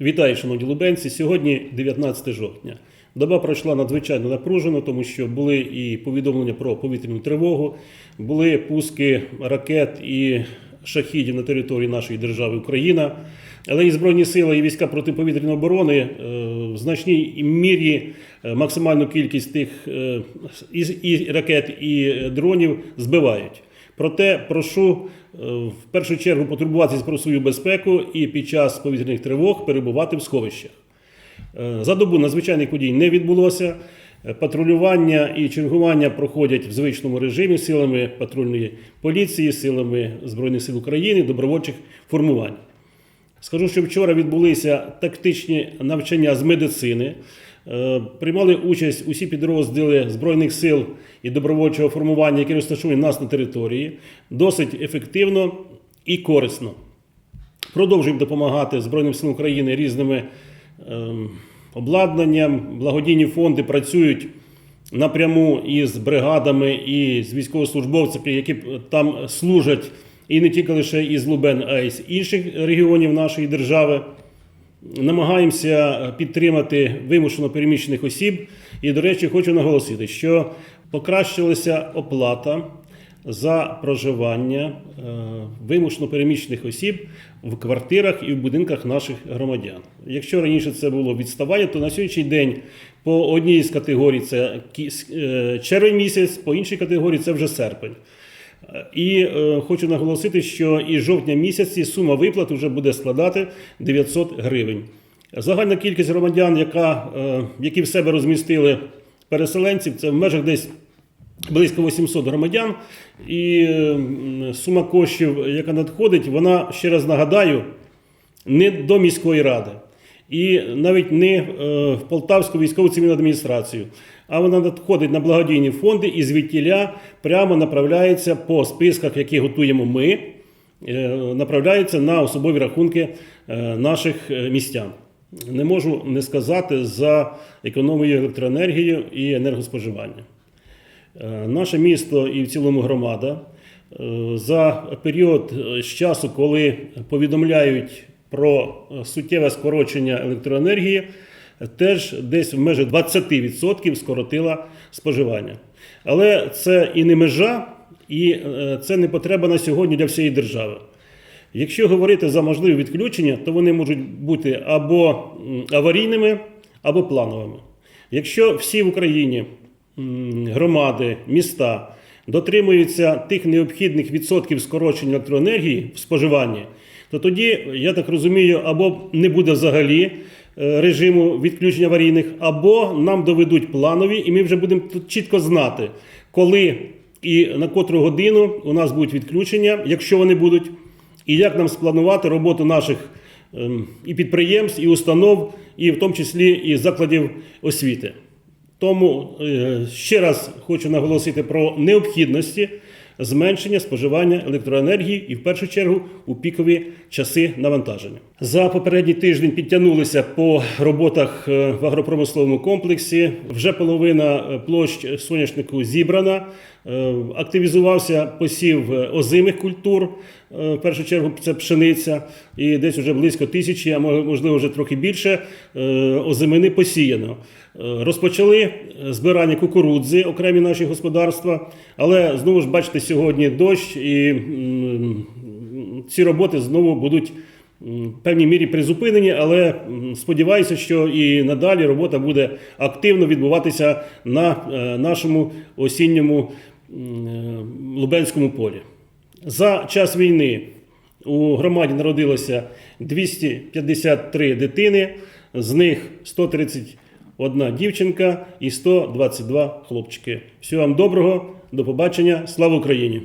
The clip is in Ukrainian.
Вітаю, шановні лубенці. Сьогодні 19 жовтня. Доба пройшла надзвичайно напружено, тому що були і повідомлення про повітряну тривогу, були пуски ракет і шахідів на території нашої держави Україна. Але і Збройні сили, і війська протиповітряної оборони е, в значній мірі е, максимальну кількість тих е, і, ракет і дронів збивають. Проте прошу е, в першу чергу потурбуватися про свою безпеку і під час повітряних тривог перебувати в сховищах. Е, За добу надзвичайних подій не відбулося. Е, Патрулювання і чергування проходять в звичному режимі силами патрульної поліції, силами Збройних сил України, добровольчих формувань. Скажу, що вчора відбулися тактичні навчання з медицини. Е, Приймали участь усі підрозділи Збройних сил і добровольчого формування, які розташовані нас на території, досить ефективно і корисно. Продовжуємо допомагати Збройним силам України різними ем, обладнанням. Благодійні фонди працюють напряму із бригадами і з військовослужбовцями, які там служать і не тільки лише із Лубен, а й з інших регіонів нашої держави. Намагаємося підтримати вимушено переміщених осіб. І, до речі, хочу наголосити, що покращилася оплата за проживання е, вимушено переміщених осіб в квартирах і в будинках наших громадян. Якщо раніше це було відставання, то на сьогоднішній день по одній з категорій це е, червень місяць, по іншій категорії це вже серпень. І е, хочу наголосити, що і жовтня місяці сума виплат вже буде складати 900 гривень. Загальна кількість громадян, яка, е, які в себе розмістили переселенців, це в межах десь близько 800 громадян. І сума коштів, яка надходить, вона ще раз нагадаю, не до міської ради. І навіть не е, в Полтавську військову цивільну адміністрацію, а вона надходить на благодійні фонди і звідтіля прямо направляється по списках, які готуємо ми, е, направляється на особові рахунки е, наших містян. Не можу не сказати за економію електроенергії і енергоспоживання. Наше місто і в цілому громада за період з часу, коли повідомляють про е, суттєве скорочення електроенергії, теж десь в межах 20% скоротила споживання. Але це і не межа, і е, це не потреба на сьогодні для всієї держави. Якщо говорити за можливі відключення, то вони можуть бути або аварійними, або плановими. Якщо всі в Україні громади, міста дотримуються тих необхідних відсотків скорочення електроенергії в споживанні, то тоді, я так розумію, або не буде взагалі е, режиму відключення аварійних, або нам доведуть планові, і ми вже будемо чітко знати, коли і на котру годину у нас будуть відключення, якщо вони будуть, і як нам спланувати роботу наших ем, і підприємств, і установ, і в тому числі і закладів освіти. Тому е, ще раз хочу наголосити про необхідності зменшення споживання електроенергії і в першу чергу у пікові часи навантаження. За попередній тиждень підтягнулися по роботах е, в агропромисловому комплексі. Вже половина е, площ соняшнику зібрана. Е, Активізувався посів озимих культур. Е, В першу чергу це пшениця, і десь вже близько тисячі, а можливо вже трохи більше е, озимини посіяно. Е, Розпочали збирання кукурудзи, окремі наші господарства, але знову ж бачите, сьогодні дощ, і ці роботи знову будуть в певній мірі призупинені, але сподіваюся, що і надалі робота буде активно відбуватися на нашому осінньому Лубенському полі. За час війни у громаді народилося 253 дитини, з них 131 дівчинка і 122 хлопчики. Всього вам доброго, до побачення, слава Україні!